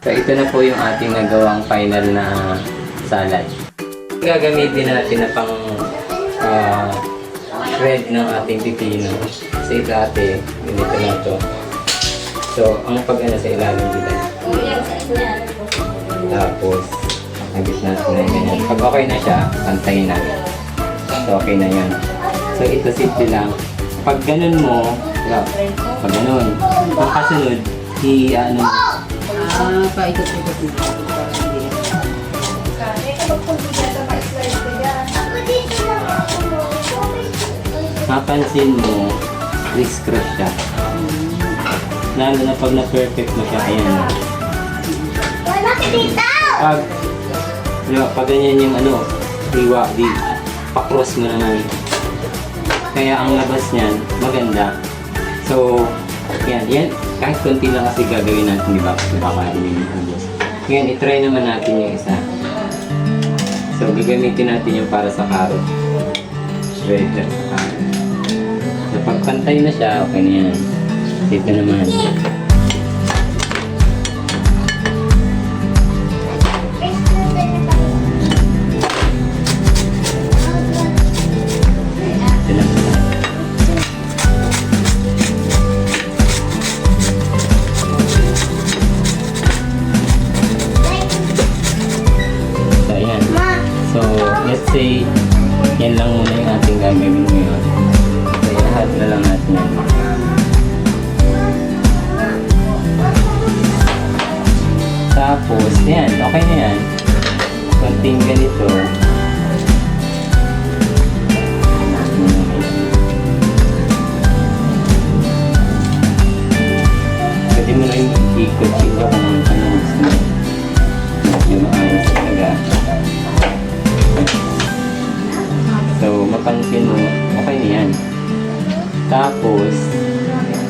So ito na po yung ating nagawang final na salad. Gagamitin natin na pang ah, red ng ating pipino. Kasi ito ate, ganito na to. So, ang pag ano sa ilalim dito. Tapos, nagit natin na ganyan. Pag okay na siya, pantayin natin. So, okay na yan. So, ito simple lang. Pag ganun mo, pag ganun, pag kasunod, i ano, Ah, paikot-ikot na. Para hindi. mapansin mo, criss-cross siya. Lalo na pag na-perfect mo siya, ayan. Pag, di ba, pag ganyan yung ano, liwa, di, pakross mo naman. Kaya ang labas niyan, maganda. So, yan, yan, kahit konti lang kasi gagawin natin, di ba? Nakakain yung ubos. Ngayon, itry naman natin yung isa. So, gagamitin natin yung para sa carrot. Shredder sa carrot. Kapag pantay na siya, okay na yan. Dito naman.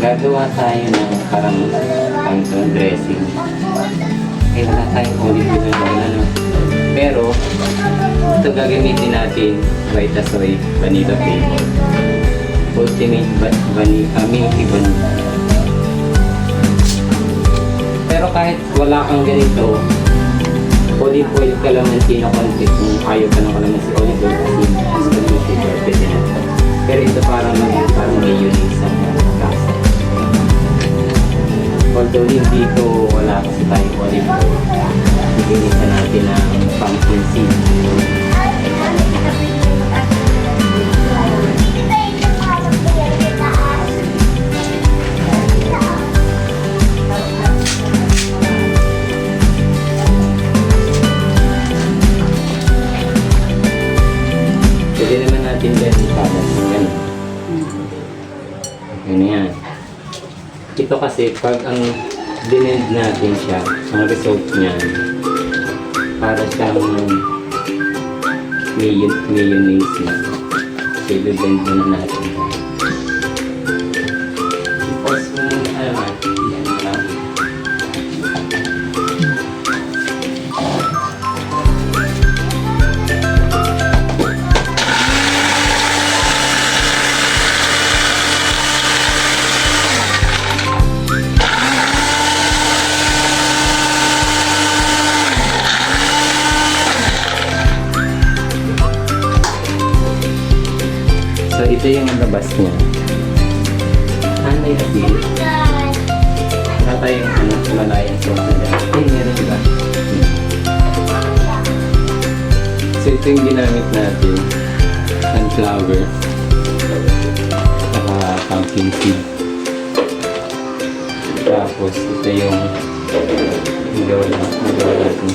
Gagawa tayo ng parang canton dressing. Eh, wala tayong olive oil na ano. Pero, ito gagamitin natin, Vita Soy Vanilla Flavor. Ultimate ba- Vanilla, Milky Vanilla. Pero kahit wala kang ganito, olive oil kalamansi na konti kung ayaw ka ng kalamansi olive oil kasi Although hindi ko wala kasi olive oil, bigyan natin ng pumpkin seed. Pwede naman natin din ipalas ng ganun. Yun yan. Ito kasi pag ang dinend natin siya, ang result niyan, para siyang mayon mayonnaise na. So, i-blend muna natin. Ito yung labas niya. Ano yung appeal? Wala tayong ano, Himalayan sauce na dyan. Eh, meron diba? So, ito yung ginamit natin. Sunflower. Saka pumpkin seed. Tapos, ito yung nagawa na- nagawa natin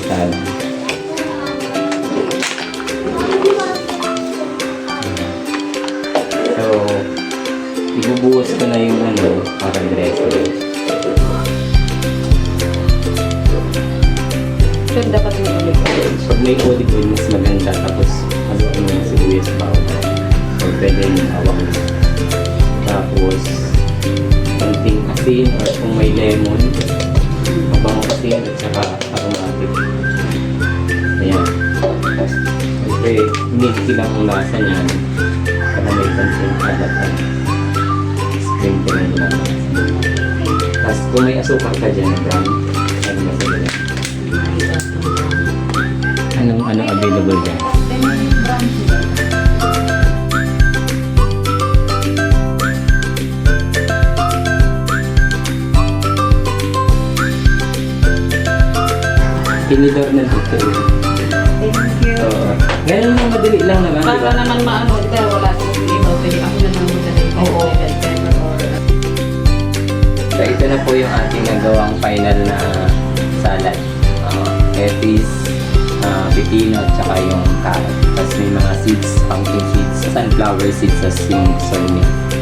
may olive oil, mas maganda. Tapos, ano mo yung sibuyas bawang. So, pwede yung hawak. Tapos, konting asin or kung may lemon, mabang asin at saka aromatic. Ayan. Siyempre, milky lang ang lasa niyan. Para may konting alatan. Sprinkle lang. Tapos, kung may asukar ka dyan, dami. Available dyan. Then yung branch nila. Tinidor na dito. Thank you. Oo. Ganun yung madali lang naman, di ba? naman maano, ikaw wala sa iba, pwede ako na lang magdala. Oo. So, ito na po yung ating nagawang final na salad. Uh, lettuce, pipino, at saka yung carrot. Tapos may mga seeds, pumpkin seeds, sunflower seeds, as yung soy milk.